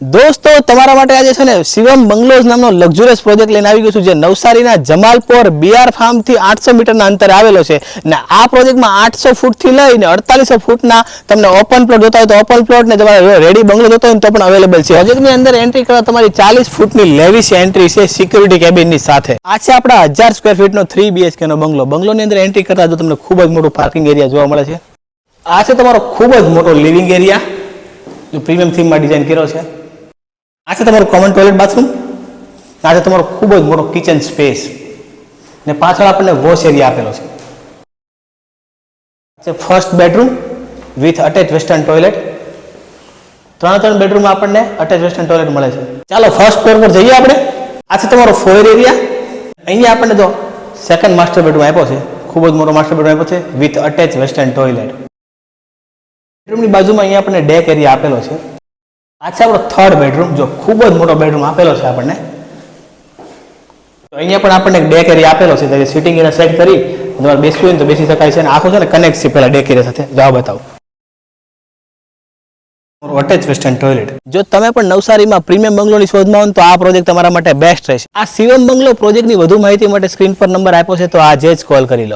દોસ્તો, તમારા માટે આજે છે ને શિવમ બંગલોઝ નામનો લક્ઝુરિયસ પ્રોજેક્ટ લઈને આવી ગયું છું, જે નવસારીના જમાલપોર બીઆર ફાર્મથી આઠસો મીટરના અંતરે આવેલો છે. ને આ પ્રોજેક્ટમાં આઠસો ફૂટથી લઈને અડતાલીસો ફૂટના તમને ઓપન પ્લોટ જોતા હોય તો ઓપન પ્લોટ ને તમારે રેડી બંગલો જોતો હોય તો પણ અવેલેબલ છે. પ્રોજેક્ટની અંદર એન્ટ્રી કરવા તમારી ચાલીસ ફૂટની લેવીસ એન્ટ્રી છે સિક્યુરિટી કેબિનની સાથે. આ છે આપણા હજાર સ્ક્વેર ફીટનો થ્રી બીએચકેનો બંગલો. બંગલોની અંદર એન્ટ્રી કરતા જો તમને ખૂબ જ મોટું પાર્કિંગ એરિયા જોવા મળે છે. આ છે તમારો ખૂબ જ મોટો લિવિંગ એરિયા જો પ્રીમિયમ થીમમાં ડિઝાઇન કર્યો છે. આ તમારું કોમન ટોયલેટ બાથરૂમ આ છે તમારો ખૂબ જ મોટો કિચન સ્પેસ ને પાછળ આપણને વોશ એરિયા આપેલો છે. છે first bedroom with attach western toilet ત્રણ ત્રણ બેડરૂમમાં આપણને અટેચ વેસ્ટર્ન ટોયલેટ મળે છે. ચાલો ફર્સ્ટ ફ્લોર પર જઈએ આપણે. આ છે તમારો ફોયર એરિયા અહીંયા આપણને તો સેકન્ડ માસ્ટર બેડરૂમ આપ્યો છે. ખૂબ જ મોટો માસ્ટર બેડરૂમ આપ્યો છે વિથ અટેચ વેસ્ટર્ન ટોયલેટ બેડરૂમની બાજુમાં અહીંયા આપણને ડેક એરિયા આપેલો છે. આ છે આપણો થર્ડ બેડરૂમ જો ખૂબ જ મોટો બેડરૂમ આપેલો છે આપણને. અહીંયા પણ આપણને ડેક એરિયા આપેલો છે ત્યારે સિટિંગ એરિયા સેટ કરી, તમારે બેસવું હોય તો બેસી શકાય છે. અને આખો છે ને કનેક્ટ છે, પેલા ડેક એરિયા સાથે. જાઓ બતાવો. અટેચ વેસ્ટર્ન ટોયલેટ જો તમે પણ નવસારીમાં પ્રીમિયમ બંગલોની શોધમાં હો તો આ પ્રોજેક્ટ તમારા માટે બેસ્ટ રહેશે. આ શિવમ બંગલો પ્રોજેક્ટની વધુ માહિતી માટે સ્ક્રીન પર નંબર આપ્યો છે, તો આજે જ કોલ કરી લો.